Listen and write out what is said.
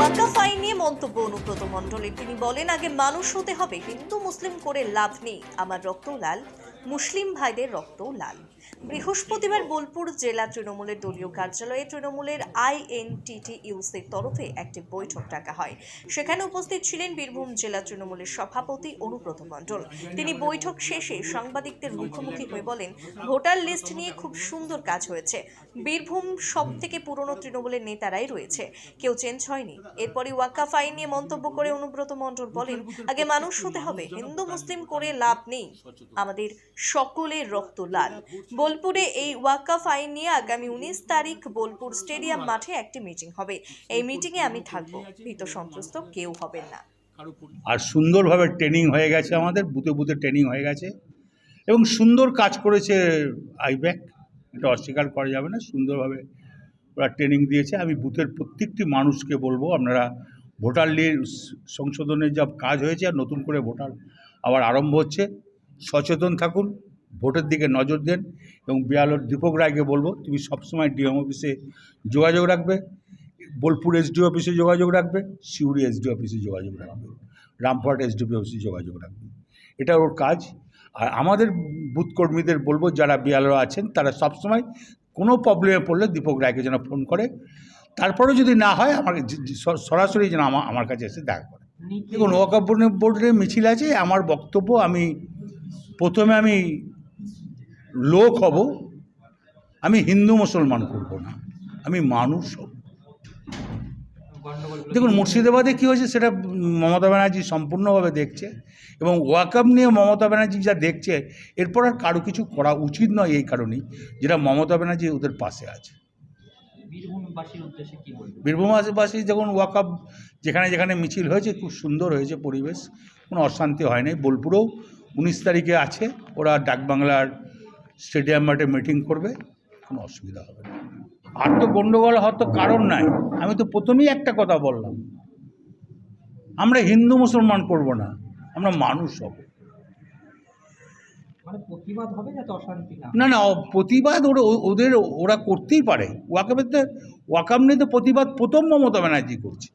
ওয়াকাফ আইন নিয়ে মন্তব্য অনুব্রত মণ্ডলের তিনি বলেন, আগে মানুষ হতে হবে, হিন্দু, মুসলিম করে লাভ নেই। আমার রক্ত লাল মুসলিম ভাইদের রক্ত লাল। বৃহস্পতিবার বোলপুর জেলা তৃণমূলের দলীয় কার্যালয়ে তৃণমূলের আইএনটিটি ইউসির তরফে একটি বৈঠক ডাকা হয়। সেখানে উপস্থিত ছিলেন বীরভূম জেলা তৃণমূলের সভাপতি অনুব্রত মণ্ডল। তিনি বৈঠক শেষে সাংবাদিকদের মুখোমুখি হয়ে বলেন, ভোটার লিস্ট নিয়ে খুব সুন্দর কাজ হয়েছে। বীরভূম সব থেকে পুরনো তৃণমূলের নেতারাই রয়েছে। কেউ চেঞ্জ হয়নি। এরপরই ওয়াকাফ আইন নিয়ে মন্তব্য করে অনুব্রত মণ্ডল বলেন, আগে মানুষ হতে হবে। হিন্দু, মুসলিম করে লাভ নেই। আমাদের সকলের রক্ত লাল। বোলপুরে এই ওয়াকাফ আইন নিয়ে আগামী উনিশ তারিখ বোলপুর স্টেডিয়াম মাঠে একটি মিটিং হবে। এই মিটিংয়ে আমি থাকব। ভীত সন্ত্রস্ত কেউ হবেন না। আর সুন্দরভাবে ট্রেনিং হয়ে গেছে আমাদের, বুথে বুথে ট্রেনিং হয়ে গেছে। এবং সুন্দর কাজ করেছে আইব্যাক। এটা অস্বীকার করা যাবে না, সুন্দরভাবে ওরা ট্রেনিং দিয়েছে। আমি বুথের প্রত্যেকটি মানুষকে বলব, আপনারা ভোটার সংশোধনের যা কাজ হয়েছে, আর নতুন করে ভোটার আবার আরম্ভ হচ্ছে। সচেতন থাকুন ভোটের দিকে নজর দেন এবং বিয়ালোর দীপক রায়কে বলব তুমি সবসময় ডিএম অফিসে যোগাযোগ রাখবে বোলপুর এসডি অফিসে যোগাযোগ রাখবে সিউড়ি এসডি অফিসে যোগাযোগ রাখবে রামপুরহাট এসডিপি অফিসে যোগাযোগ রাখবে। এটা ওর কাজ। আর আমাদের বুথ কর্মীদের বলব যারা বিয়ালরা আছেন তারা সবসময় কোনো প্রবলেমে পড়লে দীপক রায়কে যেন ফোন করে। তারপরেও যদি না হয় আমাকে সরাসরি যেন আমার আমার কাছে এসে দেখা করে। দেখুন ওয়াকাপ বোর্ডে মিছিল আছে আমার বক্তব্য আমি প্রথমে আমি লোক হব আমি হিন্দু মুসলমান করব না আমি মানুষ হব। দেখুন মুর্শিদাবাদে কী হয়েছে সেটা মমতা ব্যানার্জি সম্পূর্ণভাবে দেখছে এবং ওয়াকাপ নিয়ে মমতা ব্যানার্জি যা দেখছে এরপর আর কারও কিছু করা উচিত নয় এই কারণেই যেটা মমতা ব্যানার্জি ওদের পাশে আছে। বীরভূমবাসী যখন ওয়াকাপ যেখানে যেখানে মিছিল হয়েছে খুব সুন্দর হয়েছে পরিবেশ কোনো অশান্তি হয় নাই। বোলপুরেও উনিশ তারিখে আছে ওরা ডাকবাংলার স্টেডিয়াম মাঠে মিটিং করবে কোনো অসুবিধা হবে না। আর তো গণ্ডগোল হওয়ার তো কারণ নাই আমি তো প্রথমেই একটা কথা বললাম। আমরা হিন্দু মুসলমান করব না আমরা মানুষ হব। মানে প্রতিবাদ হবে না না না প্রতিবাদ ওরা ওদের ওরা করতেই পারে। ওয়াকামের তো ওয়াকাম নিয়ে তো প্রতিবাদ প্রথম মমতা ব্যানার্জি করছে।